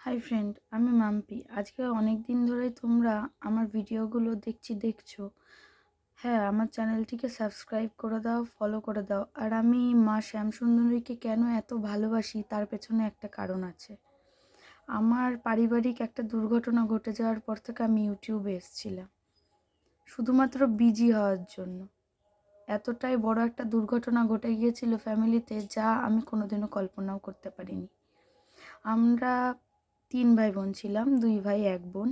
Hi friend আমি মাম্পি। আজকে অনেক দিন ধরেই তোমরা আমার ভিডিওগুলো দেখছি, দেখছ। হ্যাঁ আমার চ্যানেলটিকে সাবস্ক্রাইব করে দাও ফলো করে দাও। আর আমি মা শ্যামসুন্দরীকে কেন এত ভালোবাসি, তার পেছনে একটা কারণ আছে। আমার পারিবারিক একটা দুর্ঘটনা ঘটে যাওয়ার পর থেকে আমি ইউটিউবে এসেছিলাম। শুধুমাত্র বিজি হওয়ার জন্য। এতটাই বড় একটা দুর্ঘটনা ঘটে গিয়েছিল ফ্যামিলিতে যা আমি কোনোদিনও কল্পনাও করতে পারিনি। আমরা তিন ভাই বোন ছিলাম, দুই ভাই, এক বোন।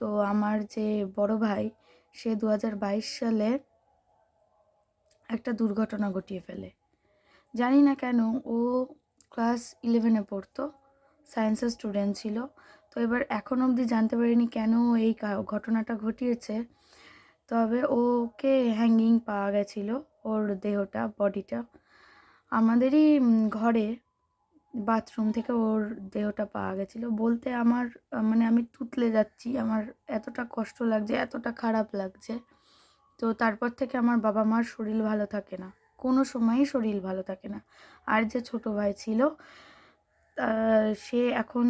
তো আমার যে বড় ভাই, সে দু হাজার বাইশ সালে একটা দুর্ঘটনা ঘটিয়ে ফেলে। জানি না কেন, ও ক্লাস ইলেভেনে পড়তো, সায়েন্সের স্টুডেন্ট ছিল। তো এবার এখন অবধি জানতে পারিনি কেন এই ঘটনাটা ঘটিয়েছে। তবে ওকে হ্যাঙ্গিং পাওয়া গেছিল, ওর দেহটা বডিটা আমাদেরই ঘরে বাথরুম থেকে ওর দেহটা পাওয়া গেছিল। বলতে আমার মানে আমি তুতলে যাচ্ছি, আমার এতটা কষ্ট লাগছে, এতটা খারাপ লাগছে। তো তারপর থেকে আমার বাবা মার শরীর ভালো থাকে না। কোনো সময়ই শরীর ভালো থাকে না। আর যে ছোট ভাই ছিল সে এখন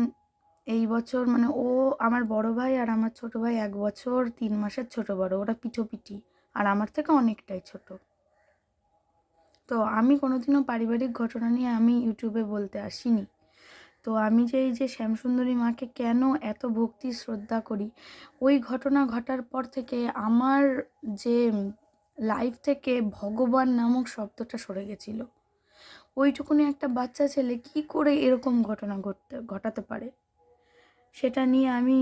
এই বছর মানে ও আমার বড় ভাই আর আমার ছোট ভাই এক বছর, তিন মাসের ছোট বড়। ওরা পিঠোপিঠি। আর আমার থেকে অনেকটাই ছোট। তো আমি কোনোদিনও পারিবারিক ঘটনা নিয়ে আমি ইউটিউবে বলতে আসিনি। তো আমি যে এই যে শ্যামসুন্দরী মাকে কেন এত ভক্তি, শ্রদ্ধা করি, ওই ঘটনা ঘটার পর থেকে আমার যে লাইফ থেকে ভগবান নামক শব্দটা সরে গেছিল। ওইটুকুনি একটা বাচ্চা ছেলে কি করে এরকম ঘটনা ঘটতে, ঘটাতে পারে? সেটা নিয়ে আমি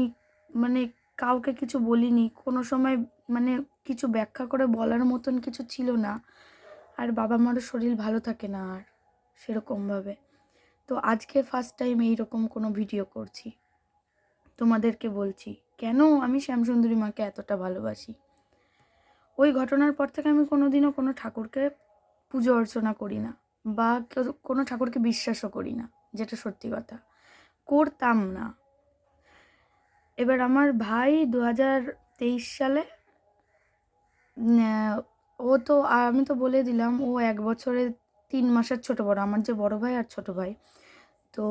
মানে কাউকে কিছু বলিনি। কোনো সময় মানে কিছু ব্যাখ্যা করে বলার মতন কিছু ছিল না। আর বাবা মারও শরীর ভালো থাকে না আর সেরকমভাবে। তো আজকে ফার্স্ট টাইম এইরকম কোনো ভিডিও করছি। তোমাদেরকে বলছি, কেন আমি শ্যামসুন্দরী মাকে এতটা ভালোবাসি? ওই ঘটনার পর থেকে আমি কোনোদিনও কোনো ঠাকুরকে পুজো অর্চনা করি না বা কোনো ঠাকুরকে বিশ্বাসও করি না, যেটা সত্যি কথা। করতাম না। এবার আমার ভাই দু হাজার তেইশ সালে ও তো আমি তো বলে দিলাম, ও এক বছরে তিন মাসের ছোট বড়, আমার যে বড় ভাই আর ছোট ভাই। তো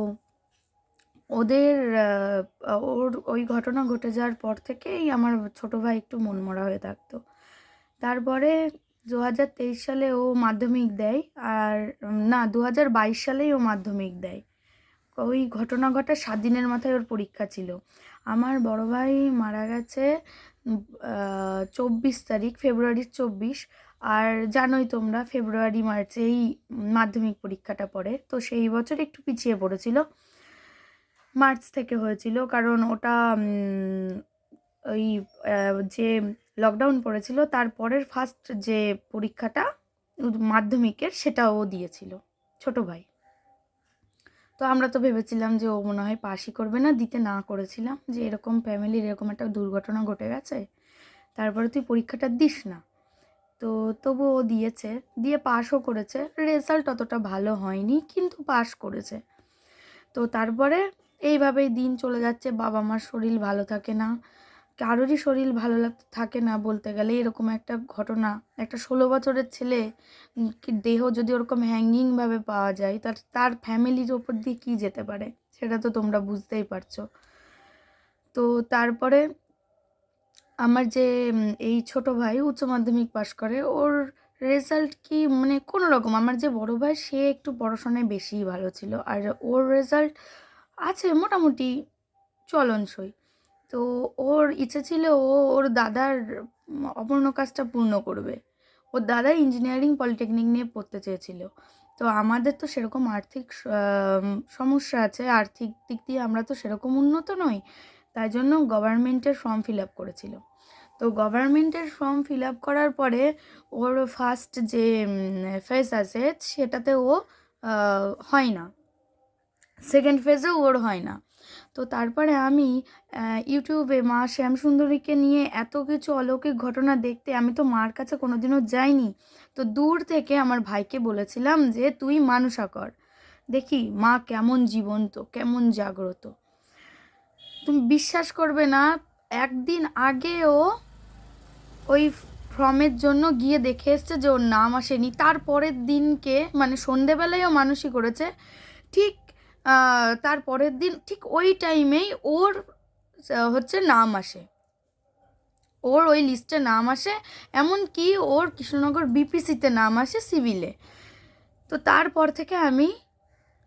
ওদের ওর, ওই ঘটনা ঘটে যাওয়ার পর থেকেই আমার ছোট ভাই একটু মনমরা হয়ে থাকতো। তারপরে দু হাজার তেইশ সালে ও মাধ্যমিক দেয়, আর না দু হাজার বাইশ সালেই ও মাধ্যমিক দেয়। ওই ঘটনা ঘটার সাত দিনের মাথায় ওর পরীক্ষা ছিল। আমার বড় ভাই মারা গেছে চব্বিশ তারিখ, ফেব্রুয়ারির চব্বিশ। আর জানোই তোমরা, ফেব্রুয়ারি মার্চেই মাধ্যমিক পরীক্ষাটা পড়ে। তো সেই বছর একটু পিছিয়ে পড়েছিল। মার্চ থেকে হয়েছিল, কারণ ওটা ওই যে লকডাউন পড়েছিল তারপরের ফার্স্ট যে পরীক্ষাটা মাধ্যমিকের, সেটাও দিয়েছিল, ছোট ভাই। তো আমরা তো ভেবেছিলাম যে ও মনে হয় পাশই করবে না, দিতে না করেছিলাম যে এরকম ফ্যামিলির এরকম একটা দুর্ঘটনা ঘটে গেছে, তারপরে তুই পরীক্ষাটা দিস না। তো তবু ও দিয়েছে, দিয়ে পাশও করেছে রেজাল্ট অতটা ভালো হয়নি, কিন্তু পাশ করেছে। তো তারপরে এইভাবেই দিন চলে যাচ্ছে বাবা মার শরীর ভালো থাকে না কারোরই শরীর ভালো লাগ- থাকে না বলতে গেলে, এরকম একটা ঘটনা। একটা ষোলো বছরের ছেলে দেহ যদি ওরকম হ্যাঙ্গিংভাবে পাওয়া যায়, তার তার ফ্যামিলির ওপর দিয়ে কী যেতে পারে? সেটা তো তোমরা বুঝতেই পারছ। তো তারপরে আমার যে এই ছোট ভাই উচ্চ মাধ্যমিক পাশ করে, ওর রেজাল্ট কি মানে কোনো রকম, আমার যে বড় ভাই, সে একটু পড়াশোনায় বেশিই ভালো ছিল। আর ওর রেজাল্ট আছে মোটামুটি চলনসই। তো ওর ইচ্ছে ছিল ও, ওর দাদার অপূর্ণ কাজটা পূর্ণ করবে। ওর দাদা ইঞ্জিনিয়ারিং পলিটেকনিক নিয়ে পড়তে চেয়েছিল। তো আমাদের তো সেরকম আর্থিক সমস্যা আছে। আর্থিক দিক দিয়ে আমরা তো সেরকম উন্নত নই। তাই জন্য গভর্নমেন্টের ফর্ম ফিল আপ করেছিল। তো গভর্নমেন্টের ফর্ম ফিল আপ করার পরে ওর ফার্স্ট যে ফেজ আছে, সেটাতে ও হয় না। সেকেন্ড ফেজেও ওর হয় না। তো তারপরে আমি ইউটিউবে মা শ্যামসুন্দরীকে নিয়ে এত কিছু অলৌকিক ঘটনা দেখতে আমি তো মার কাছে কোনোদিনও যাইনি। তো দূর থেকে আমার ভাইকে বলেছিলাম যে, তুই মানুষা কর। দেখি মা কেমন জীবন্ত, কেমন জাগ্রত। তুমি বিশ্বাস করবে না, একদিন আগেও ওই ফর্মের জন্য গিয়ে দেখে এসছে যে, ওর নাম আসেনি। তারপরের দিনকে মানে সন্ধেবেলায়ও মানুষই করেছে, ঠিক তার পরের দিন ঠিক ওই টাইমেই ওর হচ্ছে নাম আসে। ওর ওই লিস্টে নাম আসে, এমনকি ওর কৃষ্ণনগর বিপিসিতে নাম আসে সিভিলে। তো তারপর থেকে আমি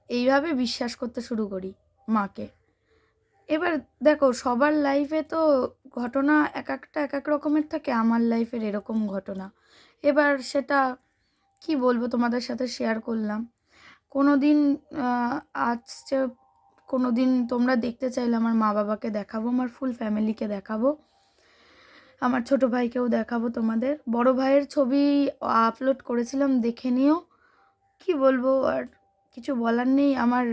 এইভাবে বিশ্বাস করতে শুরু করি মাকে। এবার দেখো, সবার লাইফে তো ঘটনা এক একটা, এক এক রকমের থাকে, আমার লাইফের এরকম ঘটনা। এবার সেটা কি বলব তোমাদের সাথে শেয়ার করলাম। কোনো দিন আসছে কোনো দিন তোমরা দেখতে চাইলে আমার মা বাবাকে দেখাবো, আমার ফুল ফ্যামিলিকে দেখাবো, আমার ছোট ভাইকেও দেখাবো তোমাদের। বড় ভাইয়ের ছবি আপলোড করেছিলাম, দেখে নিও। কি বলব, আর কিছু বলার নেই, আমার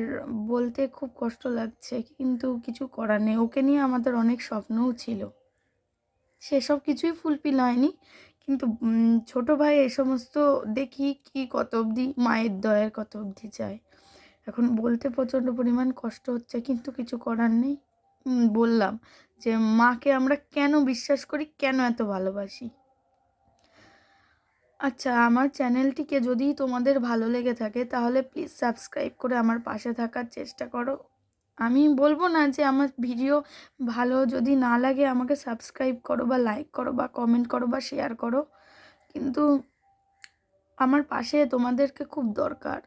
বলতে খুব কষ্ট লাগছে, কিন্তু কিছু করার নেই। ওকে নিয়ে আমাদের অনেক স্বপ্নও ছিল। সেসব কিছুই ফুলফিল হয়নি। কিন্তু ছোট ভাই এই সমস্ত দেখি কি কত অবধি মায়ের দয়ের কত অবধি যায় এখন বলতে প্রচণ্ড পরিমাণ কষ্ট হচ্ছে, কিন্তু কিছু করার নেই। বললাম যে, মাকে আমরা কেন বিশ্বাস করি, কেন এত ভালোবাসি? আচ্ছা আমার চ্যানেলটিকে যদি তোমাদের ভালো লেগে থাকে, তাহলে প্লিজ সাবস্ক্রাইব করে আমার পাশে থাকার চেষ্টা করো। আমি বলব না যে আমার ভিডিও ভালো যদি না লাগে, আমাকে সাবস্ক্রাইব করো বা লাইক করো বা কমেন্ট করো বা শেয়ার করো। কিন্তু আমার পাশে তোমাদেরকে খুব দরকার,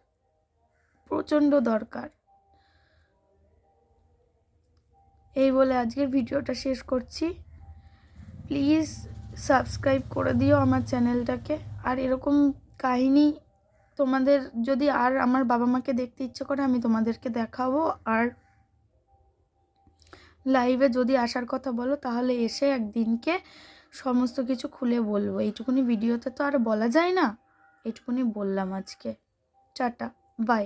প্রচণ্ড দরকার। এই বলে আজকের ভিডিওটা শেষ করছি। প্লিজ সাবস্ক্রাইব করে দিও আমার চ্যানেলটাকে আর এরকম কাহিনী তোমাদের যদি আর আমার বাবা মাকে দেখতে ইচ্ছে করে, আমি তোমাদেরকে দেখাবো। আর লাইভে যদি আসার কথা বলো, তাহলে এসে একদিনকে সমস্ত কিছু খুলে বলব। এইটুকুনি ভিডিওতে তো আর বলা যায় না। এটুকুনি বললাম আজকে। Tata bye